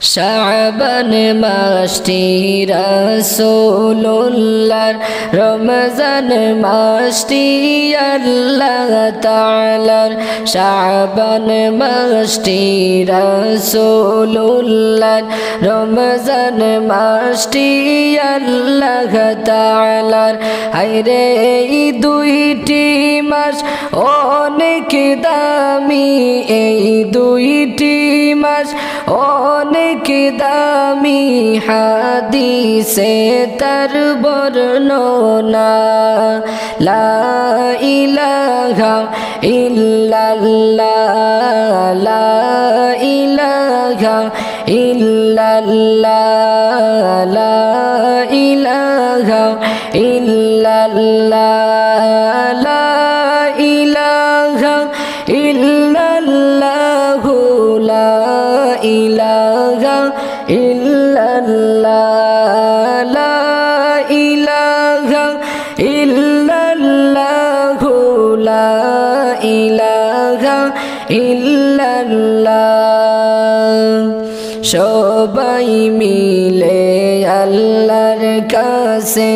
শাবান মাসটি রসুল্লার রমজান মাসটি আল্লাহ তালার শাবান মাসটি রসুল্লার রমজান মাসটি আল্লাহ তালার হাইরে এই দুইটি মাস অনেক দামি, এই দুইটি মাস অনেক দামি হাদিসে তার বর্ণনা লা ইলাহা ইল্লাল্লাহ লা ইলাহা ইল্লাল্লাহ লা সবাই মিলে আল্লাহর কাছে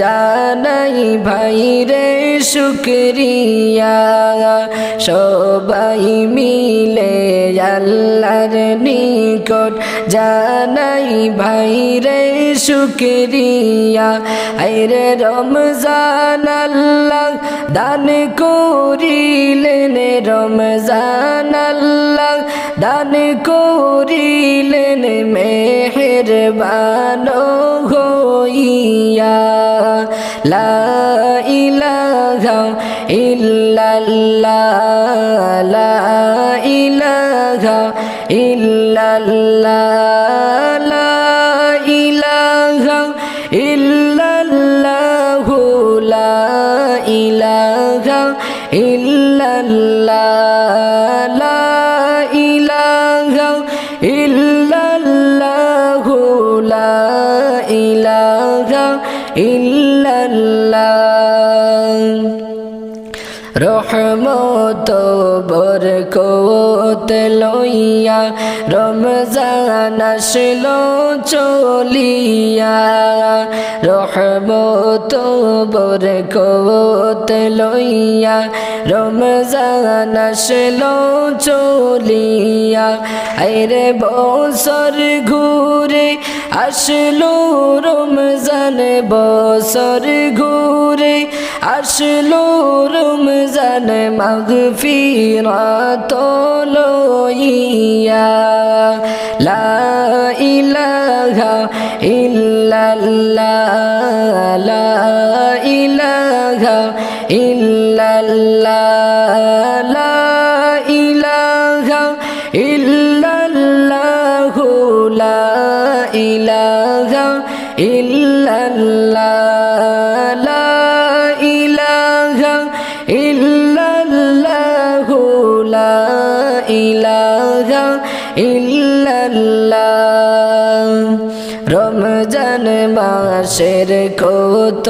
জানাই, ভাই রে, শুক্রিয়া। সবাই মিলে আল্লাহর নিকট জানাই, ভাই রে, শুক্রিয়া। আইরে রমজান আল্লাহ দান করিলেন রমজান আল্লাহ দান করিলেন মেহেরবান হইয়া লা ইলাহা ইল্লাল্লাহ লা ইলাহা ইল্লাল্লাহ লা ইলাহা ইল্লাল্লাহ লা ইলাহা ইল্লাল্লাহ রহমত বরকত লইয়া, রমজান আসলো চলিয়া। রহমত বরকত লইয়া, রমজান আসলো চলিয়া। আইরে বছর ঘুরে আসলো রমজান বছর ঘুরে। আসলো রমজান মাগফিরাত লইয়া লা ইলাহা ইল্লাল্লাহ লা ইলাহা ইল্লাল্লাহ লা ইলাহা ইল্লাল্লাহ লা ইলাহা ইল্লাল্লাহ। রমজান মাসের কত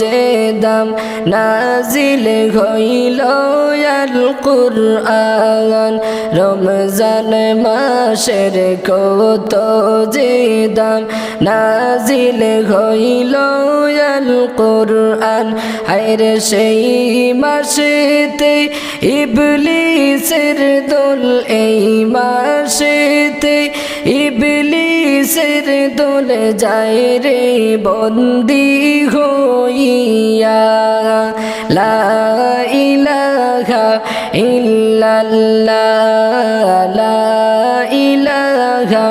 যে দাম নাজিল হইল আল কুরআন রমজান মাসের কত যে দাম নাজিল হইল কুরআন, হায়রে সেই মাসেতে ইবলিসের দোল, এই মাসেতে ইবলিসের দোল যায় রে বন্দি হইয়া। লা ইলাহা ইল্লাল্লাহ, লা ইলাহা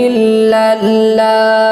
ইল্লাল্লাহ।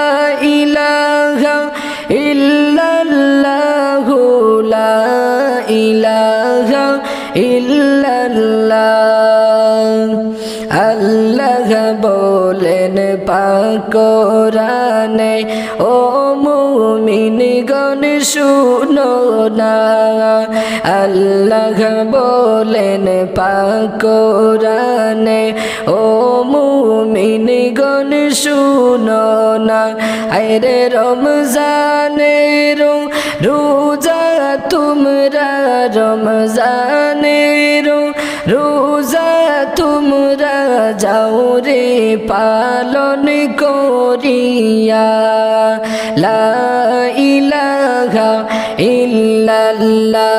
পাকরানে, ও মুমিন গণ শুনো না। আল্লাহ বলেন, পাকরানে, ও মুমিন শুনো না। আরে রমজানের রোজা, তোমরা রমজানের রোজা তোমরা যাও রে পালন করিয়া। লা ইলাহা ইল্লাল্লাহ।